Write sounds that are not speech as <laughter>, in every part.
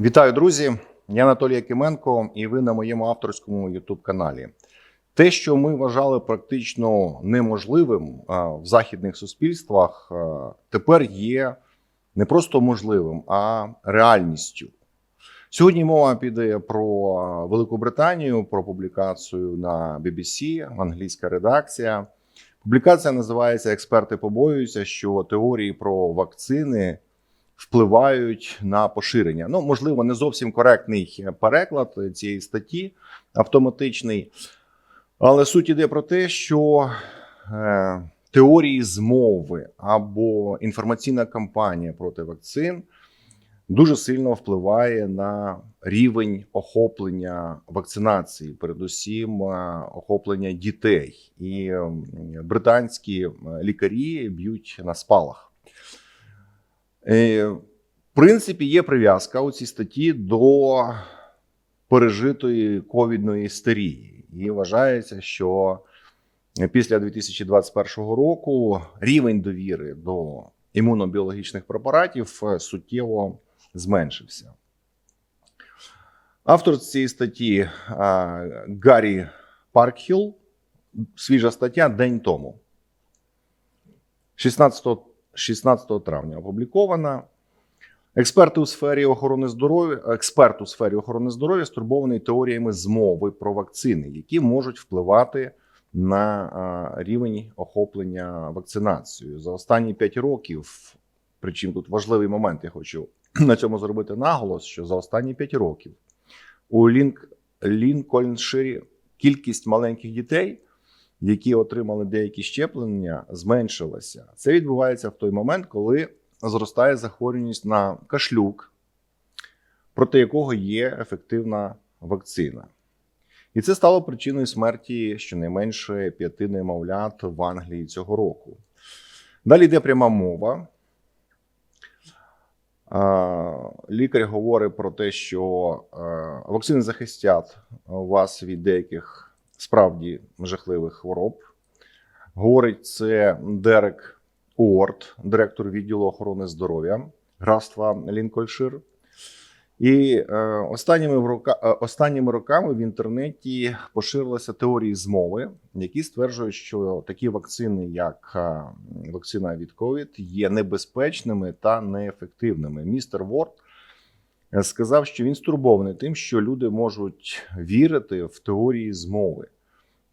Вітаю, друзі! Я Анатолій Якименко, і ви на моєму авторському youtube каналі. Те, що ми вважали практично неможливим в західних суспільствах, тепер є не просто можливим, а реальністю. Сьогодні мова піде про а, Велику Британію, про публікацію на BBC, англійська редакція. Публікація називається Експерти побоюються, що теорії про вакцини впливають на поширення. Ну, можливо, не зовсім коректний переклад цієї статті автоматичний, але суть іде про те, що е, теорії змови або інформаційна кампанія проти вакцин дуже сильно впливає на рівень охоплення вакцинації, передусім е, охоплення дітей. І британські е, лікарі б'ють на спалах. Е, В принципі, є прив'язка у цій статті до пережитої ковідної істерії. І вважається, що після 2021 року рівень довіри до імунобіологічних препаратів е, суттєво зменшився. Автор цієї статті е, Гаррі Паркхіл, свіжа стаття день тому. 16 16 травня опублікована. Експерти у сфері охорони здоров'я, експерт у сфері охорони здоров'я стурбований теоріями змови про вакцини, які можуть впливати на рівень охоплення вакцинацією за останні 5 років. Причому тут важливий момент, я хочу на цьому зробити наголос, що за останні 5 років у Лінк, Лінкольнширі кількість маленьких дітей які отримали деякі щеплення, зменшилася. Це відбувається в той момент, коли зростає захворюваність на кашлюк, проти якого є ефективна вакцина. І це стало причиною смерті щонайменше п'яти немовлят в Англії цього року. Далі йде пряма мова. Лікар говорить про те, що вакцини захистять вас від деяких справді жахливих хвороб. Говорить це Дерек Уорд, директор відділу охорони здоров'я графства Лінкольшир. І е, останніми, е, останніми роками в інтернеті поширилися теорії змови, які стверджують, що такі вакцини, як е, вакцина від COVID, є небезпечними та неефективними. Містер Ворд сказав, що він стурбований тим, що люди можуть вірити в теорії змови.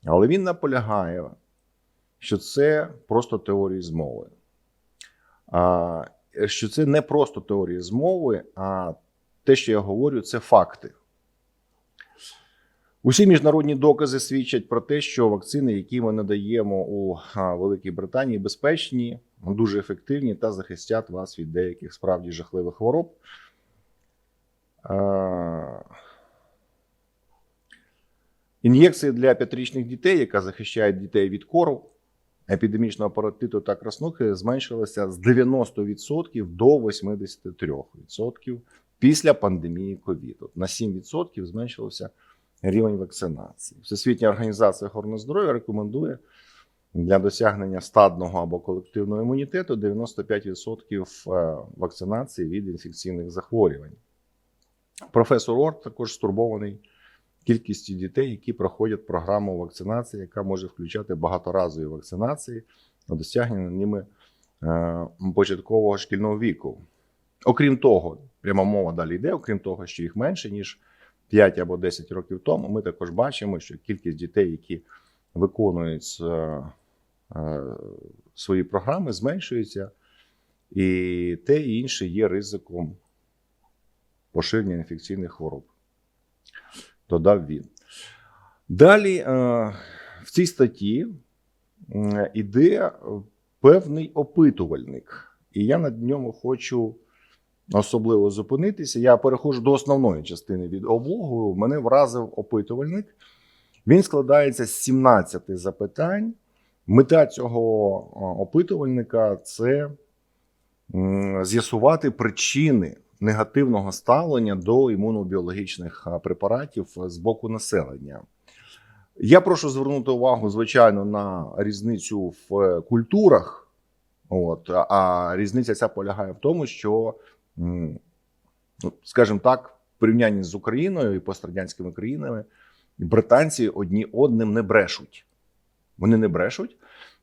Але він наполягає, що це просто теорії змови. А, Що це не просто теорії змови, а те, що я говорю, це факти. Усі міжнародні докази свідчать про те, що вакцини, які ми надаємо у Великій Британії, безпечні, дуже ефективні та захистять вас від деяких справді жахливих хвороб. Ін'єкції для п'ятирічних дітей, яка захищає дітей від кору, епідемічного паротиту та краснухи, зменшилася з 90% до 83% після пандемії ковіду. На 7% зменшився рівень вакцинації. Всесвітня організація охорони здоров'я рекомендує для досягнення стадного або колективного імунітету 95% вакцинації від інфекційних захворювань. Професор Орт також стурбований кількістю дітей, які проходять програму вакцинації, яка може включати багаторазові вакцинації на досягнення ними е, початкового шкільного віку. Окрім того, пряма мова далі йде, окрім того, що їх менше ніж 5 або 10 років тому, ми також бачимо, що кількість дітей, які виконують е, е, свої програми, зменшується, і те і інше є ризиком поширення інфекційних хвороб додав він. Далі е, в цій статті йде певний опитувальник, і я над ньому хочу особливо зупинитися. Я переходжу до основної частини від облогу. Мене вразив опитувальник. Він складається з 17 запитань. Мета цього опитувальника це з'ясувати причини негативного ставлення до імунобіологічних препаратів з боку населення. Я прошу звернути увагу, звичайно, на різницю в культурах. От, А різниця ця полягає в тому, що, ну, скажімо так, в порівнянні з Україною і пострадянськими країнами британці одні одним не брешуть. Вони не брешуть.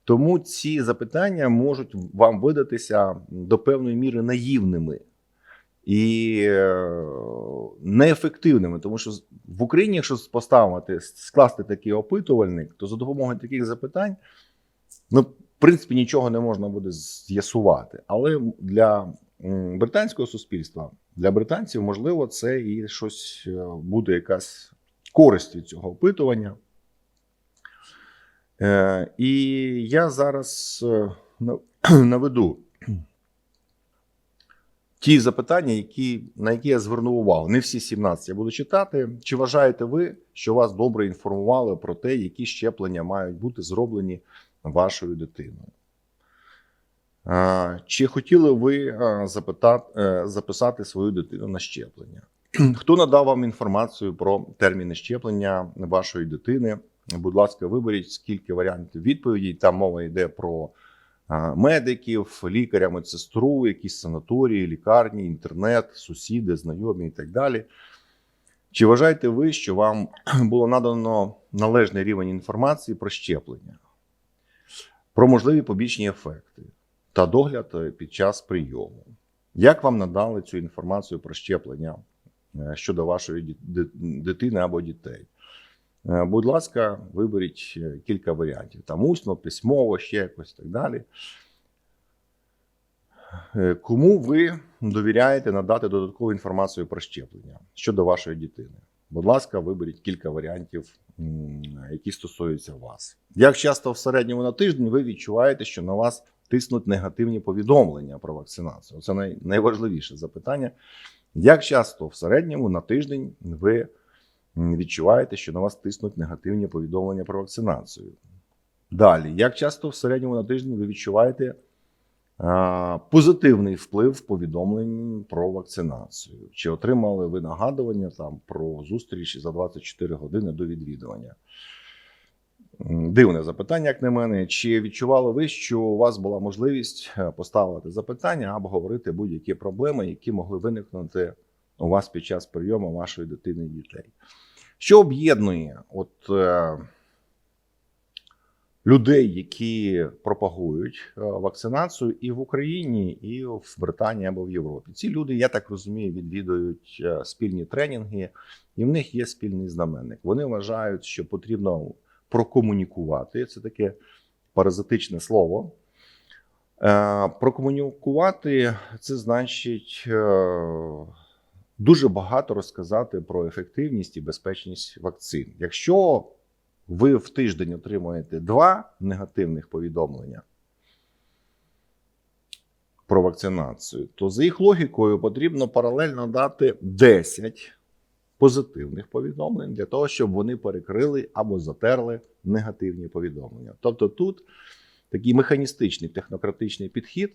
Тому ці запитання можуть вам видатися до певної міри наївними і е, неефективними, тому що в Україні, якщо поставити, скласти такий опитувальник, то за допомогою таких запитань, ну, в принципі, нічого не можна буде з'ясувати. Але для британського суспільства, для британців, можливо, це і щось е, буде якась користь від цього опитування. Е, І я зараз <clears throat> наведу ті запитання, які, на які я звернув увагу. Не всі 17 я буду читати. Чи вважаєте ви, що вас добре інформували про те, які щеплення мають бути зроблені вашою дитиною? Чи хотіли ви запитати, е, записати свою дитину на щеплення? Хто надав вам інформацію про терміни щеплення вашої дитини? Будь ласка, виберіть скільки варіантів відповідей. Там мова йде про медиків, лікаря, медсестру, якісь санаторії, лікарні, інтернет, сусіди, знайомі і так далі. Чи вважаєте ви, що вам <clears throat> було надано належний рівень інформації про щеплення, про можливі побічні ефекти та догляд е, під час прийому? Як вам надали цю інформацію про щеплення е, щодо вашої дитини або дітей? Е, Будь ласка, виберіть е, кілька варіантів: там усно, письмово, ще якось так далі. Е, Кому ви довіряєте надати додаткову інформацію про щеплення щодо вашої дитини? Будь ласка, виберіть кілька варіантів, які стосуються вас. Як часто в середньому на тиждень ви відчуваєте, що на вас тиснуть негативні повідомлення про вакцинацію? Це найважливіше запитання. Як часто в середньому на тиждень ви відчуваєте, що на вас тиснуть негативні повідомлення про вакцинацію? Далі, як часто в середньому на тиждень ви відчуваєте а, позитивний вплив повідомлень про вакцинацію? Чи отримали ви нагадування там про зустріч за 24 години до відвідування? Дивне запитання, як на мене. Чи відчували ви, що у вас була можливість е, поставити запитання або говорити будь-які проблеми, які могли виникнути у вас під час прийому вашої дитини і дітей? Що об'єднує от, е, людей, які пропагують е, вакцинацію і в Україні, і в Британії або в Європі? Ці люди, я так розумію, відвідують е, спільні тренінги, і в них є спільний знаменник. Вони вважають, що потрібно прокомунікувати. Це таке паразитичне слово. Е, Прокомунікувати це значить дуже багато розказати про ефективність і безпечність вакцин. Якщо ви в тиждень отримуєте два негативних повідомлення про вакцинацію, то за їх логікою потрібно паралельно дати 10 позитивних повідомлень для того, щоб вони перекрили або затерли негативні повідомлення. Тобто тут такий механістичний технократичний підхід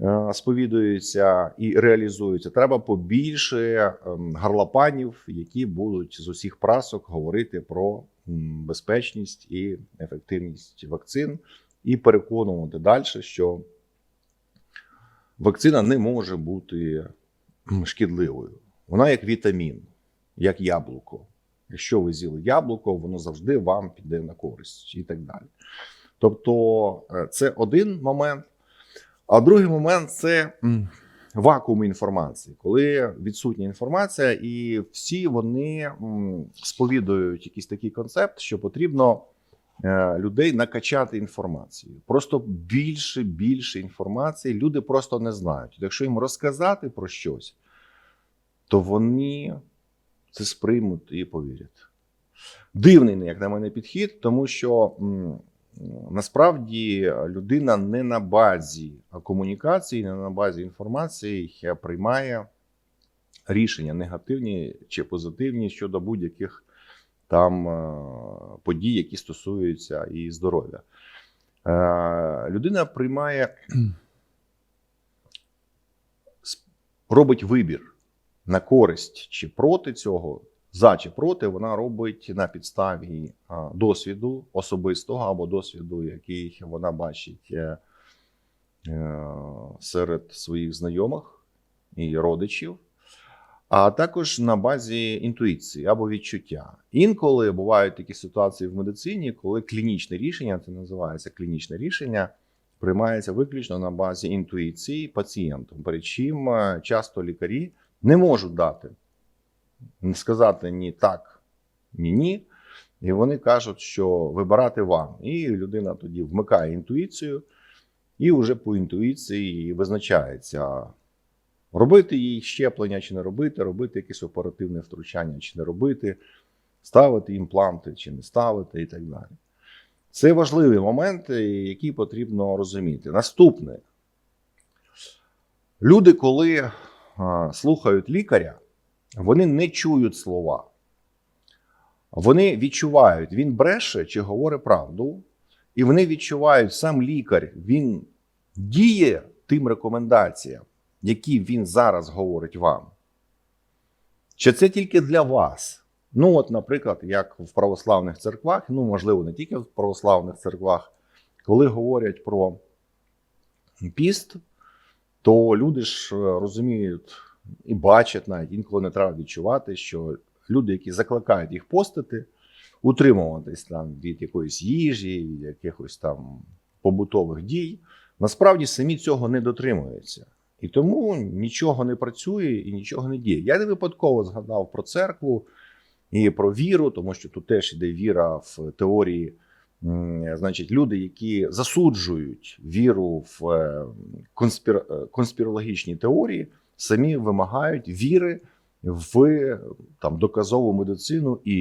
е, сповідується і реалізується. Треба побільше ем, гарлопанів, які будуть з усіх прасок говорити про безпечність і ефективність вакцин, і переконувати далі, що вакцина не може бути шкідливою. Вона як вітамін, як яблуко. Якщо ви з'їли яблуко, воно завжди вам піде на користь і так далі. Тобто, е, це один момент. А другий момент це вакуум інформації, коли відсутня інформація, і всі вони сповідують якийсь такий концепт, що потрібно е, людей накачати інформацією. Просто більше, більше інформації. Люди просто не знають. Якщо їм розказати про щось, то вони це сприймуть і повірять. Дивний, як на мене, підхід, тому що насправді людина не на базі комунікації, не на базі інформації приймає рішення негативні чи позитивні щодо будь-яких там е, подій, які стосуються і здоров'я. Е, Людина приймає, <clears throat> робить вибір на користь чи проти цього, за чи проти, вона робить на підставі досвіду особистого або досвіду, який вона бачить е, е, серед своїх знайомих і родичів, а також на базі інтуїції або відчуття. Інколи бувають такі ситуації в медицині, коли клінічне рішення, це називається клінічне рішення, приймається виключно на базі інтуїції пацієнтом. Перед чим е, часто лікарі не можуть дати сказати ні так, ні ні. І вони кажуть, що вибирати вам. І людина тоді вмикає інтуїцію, і вже по інтуїції визначається, робити їй щеплення чи не робити, робити якесь оперативне втручання чи не робити, ставити імпланти чи не ставити, і так далі. Це важливі моменти, які потрібно розуміти. Наступне. Люди, коли слухають лікаря, вони не чують слова. Вони відчувають, він бреше чи говорить правду, і вони відчувають, сам лікар, він діє тим рекомендаціям, які він зараз говорить вам. Чи це тільки для вас? Ну, от, наприклад, як в православних церквах, ну, можливо, не тільки в православних церквах, коли говорять про піст, то люди ж е, розуміють і бачать навіть, інколи не треба відчувати, що люди, які закликають їх постити, утримуватись там від якоїсь їжі, від якихось там побутових дій, насправді самі цього не дотримуються. І тому нічого не працює і нічого не діє. Я не випадково згадав про церкву і про віру, тому що тут теж іде віра в теорії. Значить, люди, які засуджують віру в е, конспір... е, конспірологічні теорії, самі вимагають віри в там доказову медицину і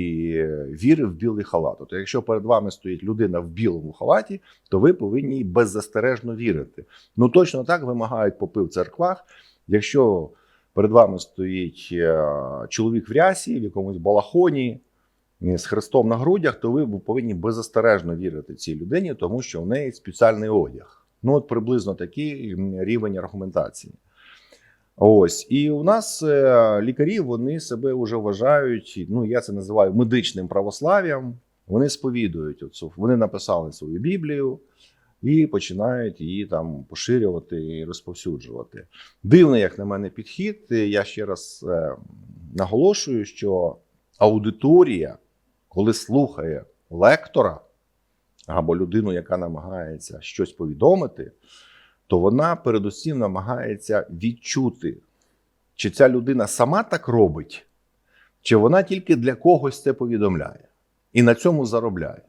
віри в білий халат. Тобто, якщо перед вами стоїть людина в білому халаті, то ви повинні їй беззастережно вірити. Ну точно так вимагають попи в церквах. Якщо перед вами стоїть е, чоловік в рясі, в якомусь балахоні е, з хрестом на грудях, то ви повинні беззастережно вірити цій людині, тому що в неї спеціальний одяг. Ну, от приблизно такий рівень аргументації. Ось і у нас е, лікарі вони себе вже вважають. Ну я це називаю медичним православ'ям. Вони сповідують оцю, вони написали свою Біблію і починають її там поширювати і розповсюджувати. Дивний, як на мене, підхід. Я ще раз е, наголошую, що аудиторія, коли слухає лектора або людину, яка намагається щось повідомити то вона передусім намагається відчути, чи ця людина сама так робить, чи вона тільки для когось це повідомляє і на цьому заробляє.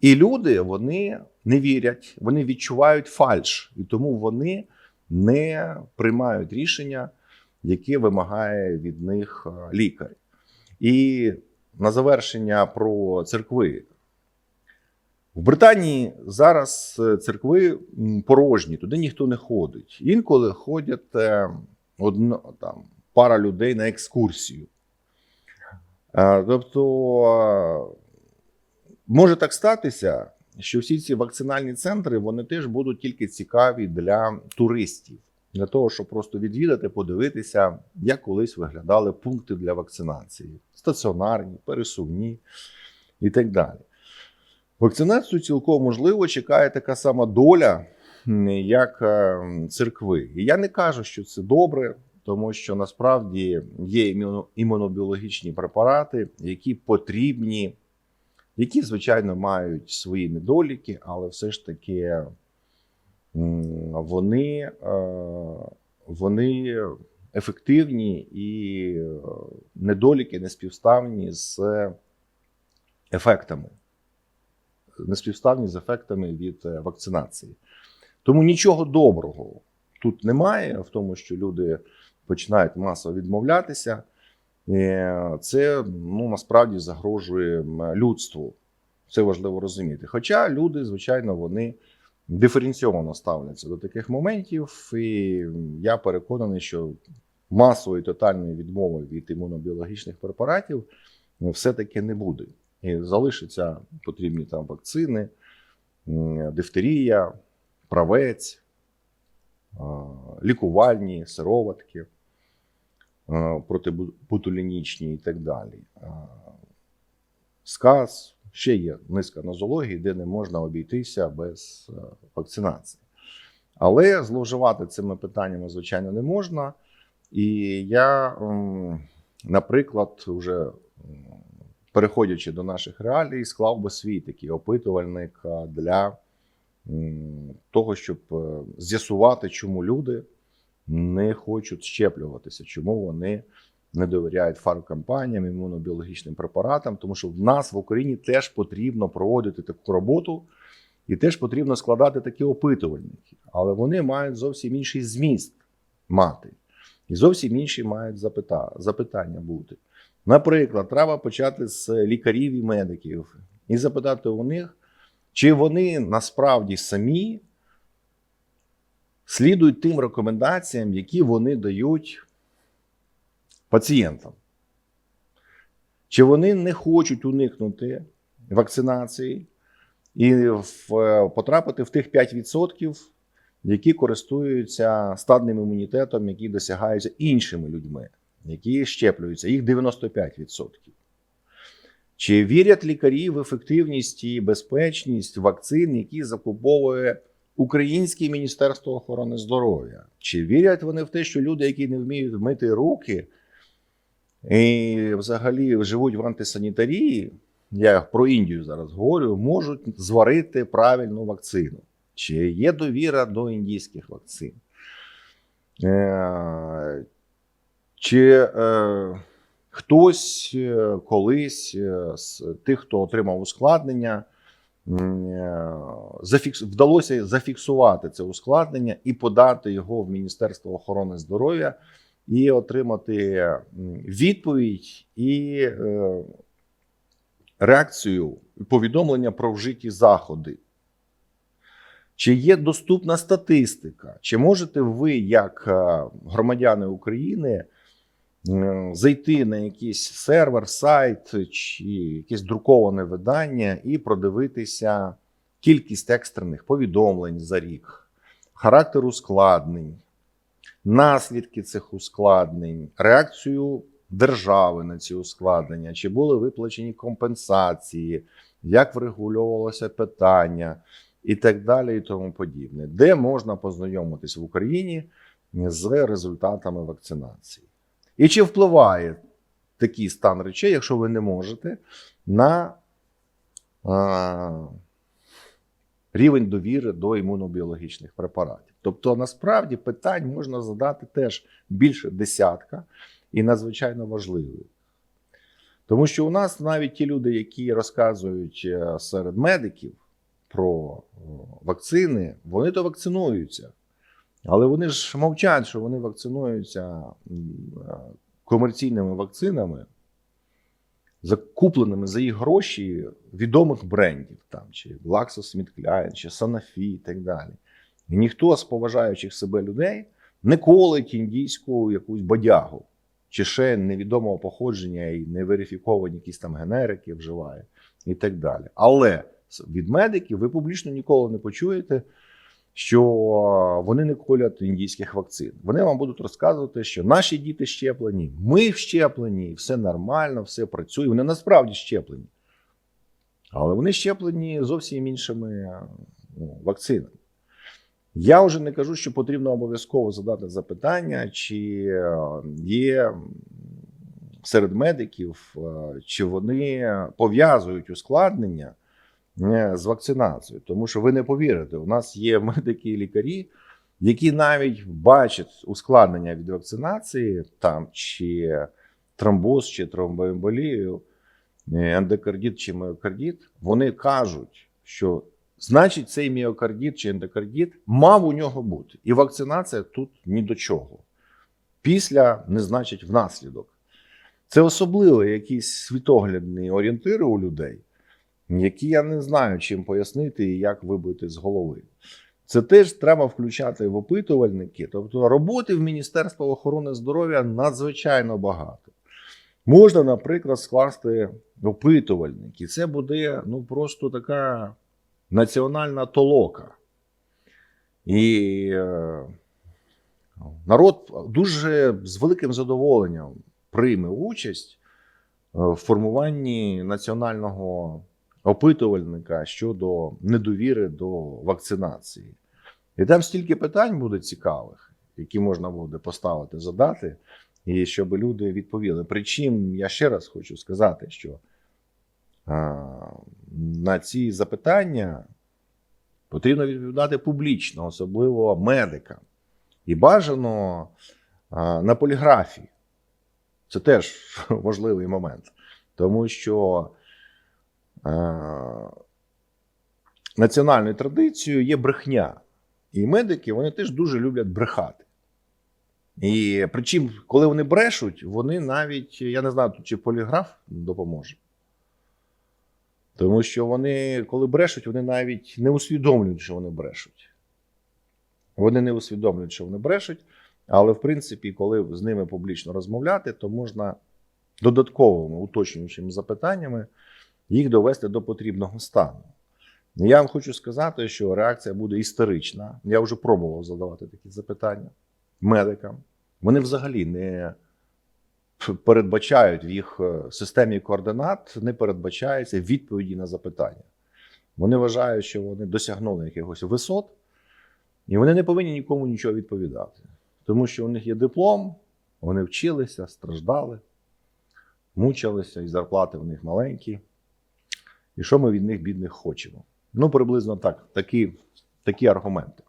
І люди вони не вірять, вони відчувають фальш, і тому вони не приймають рішення, яке вимагає від них е, лікар. І на завершення про церкви. В Британії зараз е, церкви порожні, туди ніхто не ходить. Інколи ходять е, одно, там, пара людей на екскурсію. Е, Тобто може так статися, що всі ці вакцинальні центри вони теж будуть тільки цікаві для туристів, для того, щоб просто відвідати, подивитися, як колись виглядали пункти для вакцинації: стаціонарні, пересувні і так далі. Вакцинацію цілком можливо чекає така сама доля, як е, церкви. І я не кажу, що це добре, тому що насправді є імунобіологічні препарати, які потрібні, які, звичайно, мають свої недоліки, але все ж таки вони, е, вони ефективні і е, недоліки неспівставні з ефектами неспівставні з ефектами від е, вакцинації. Тому нічого доброго тут немає в тому, що люди починають масово відмовлятися. Е, Це ну, насправді загрожує людству. Це важливо розуміти. Хоча люди, звичайно, вони диференційовано ставляться до таких моментів, і я переконаний, що масової тотальної відмови від імунобіологічних препаратів ну, все-таки не буде. І залишаться потрібні там вакцини, дифтерія, правець, лікувальні, сироватки, протибутулінічні і так далі. Сказ, ще є низка нозологій, де не можна обійтися без е, вакцинації. Але зловживати цими питаннями, звичайно, не можна. І я, наприклад, вже переходячи до наших реалій, склав би свій такий опитувальник для того, щоб е, з'ясувати, чому люди не хочуть щеплюватися, чому вони не довіряють фармкомпаніям, імунобіологічним препаратам, тому що в нас в Україні теж потрібно проводити таку роботу. І теж потрібно складати такі опитувальники, але вони мають зовсім інший зміст мати. І зовсім інші мають запита- запитання бути. Наприклад, треба почати з лікарів і медиків і запитати у них, чи вони насправді самі слідують тим рекомендаціям, які вони дають пацієнтам. Чи вони не хочуть уникнути вакцинації і е, потрапити в тих 5%, які користуються стадним імунітетом, які досягаються іншими людьми, які щеплюються, їх 95%. Чи вірять лікарі в ефективність і безпечність вакцин, які закуповує Українське Міністерство охорони здоров'я? Чи вірять вони в те, що люди, які не вміють мити руки і взагалі живуть в антисанітарії, я про Індію зараз говорю, можуть зварити правильну вакцину? Чи є довіра до індійських вакцин? Чи е, хтось е, колись е, з тих, хто отримав ускладнення, е, зафікс... вдалося зафіксувати це ускладнення і подати його в Міністерство охорони здоров'я і отримати відповідь і е, реакцію, повідомлення про вжиті заходи. Чи є доступна статистика? Чи можете ви, як громадяни України, зайти на якийсь сервер, сайт чи якесь друковане видання і продивитися кількість екстрених повідомлень за рік, характер ускладнень, наслідки цих ускладнень, реакцію держави на ці ускладнення, чи були виплачені компенсації, як врегульовувалося питання і так далі, і тому подібне, де можна познайомитись в Україні з результатами вакцинації. І чи впливає такий стан речей, якщо ви не можете, на а, рівень довіри до імунобіологічних препаратів? Тобто, насправді питань можна задати теж більше десятка і надзвичайно важливих. Тому що у нас навіть ті люди, які розказують е, серед медиків про вакцини, вони то вакцинуються. Але вони ж мовчать, що вони вакцинуються е, комерційними вакцинами, закупленими за їх гроші відомих брендів, там, чи GlaxoSmithKline, чи Sanofi і так далі. І ніхто з поважаючих себе людей не колить індійську якусь бодягу, чи ще невідомого походження і неверифіковані якісь там генерики вживає, і так далі. Але від медиків ви публічно ніколи не почуєте, що вони не колять індійських вакцин. Вони вам будуть розказувати, що наші діти щеплені, ми щеплені, все нормально, все працює. Вони насправді щеплені. Але вони щеплені зовсім іншими ну, вакцинами. Я вже не кажу, що потрібно обов'язково задати запитання, чи е, є серед медиків, е, чи вони пов'язують ускладнення з вакцинацією. Тому що ви не повірите, у нас є медики і лікарі, які навіть бачать ускладнення від вакцинації, там чи тромбоз, чи тромбоемболію, е, ендокардит чи міокардит, вони кажуть, що значить цей міокардит чи ендокардит мав у нього бути. І вакцинація тут ні до чого. Після не значить внаслідок. Це особливо якісь світоглядні орієнтири у людей, які я не знаю, чим пояснити і як вибити з голови. Це теж треба включати в опитувальники. Тобто роботи в Міністерства охорони здоров'я надзвичайно багато. Можна, наприклад, скласти опитувальник, і це буде ну, просто така національна толока. І е, народ дуже з великим задоволенням прийме участь е, в формуванні національного опитувальника щодо недовіри до вакцинації. І там стільки питань буде цікавих. які можна буде поставити, задати, і щоб люди відповіли. Причим я ще раз хочу сказати, що а, на ці запитання потрібно відповідати публічно, особливо медикам. І бажано а, на поліграфії. Це теж <laughs> важливий момент, тому що національною традицією є брехня. І медики вони теж дуже люблять брехати. І причому, коли вони брешуть, вони навіть, я не знаю, чи поліграф допоможе. Тому що вони, коли брешуть, вони навіть не усвідомлюють, що вони брешуть. Вони не усвідомлюють, що вони брешуть, але в принципі, коли з ними публічно розмовляти, то можна додатковими уточнюючими запитаннями їх довести до потрібного стану. Я вам хочу сказати, що реакція буде історична. Я вже пробував задавати такі запитання медикам. Вони взагалі не передбачають в їх е, системі координат, не передбачається відповіді на запитання. Вони вважають, що вони досягнули якихось висот, і вони не повинні нікому нічого відповідати. Тому що у них є диплом, вони вчилися, страждали, мучилися, і зарплати в них маленькі. І що ми від них, бідних, хочемо? Ну, приблизно так, такі, такі аргументи.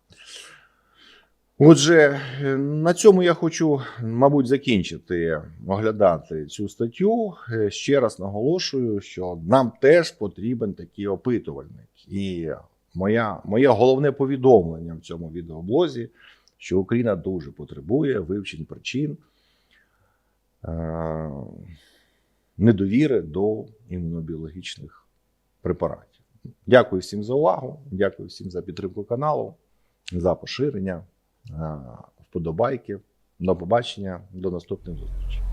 Отже, на цьому я хочу, мабуть, закінчити оглядати цю статтю. Ще раз наголошую, що нам теж потрібен такий опитувальник. І моя, моє головне повідомлення в цьому відеоблозі, що Україна дуже потребує вивчень причин е- недовіри до імунобіологічних препаратів. Дякую всім за увагу. Дякую всім за підтримку каналу, за поширення, е, вподобайки. До побачення, до наступних зустрічей.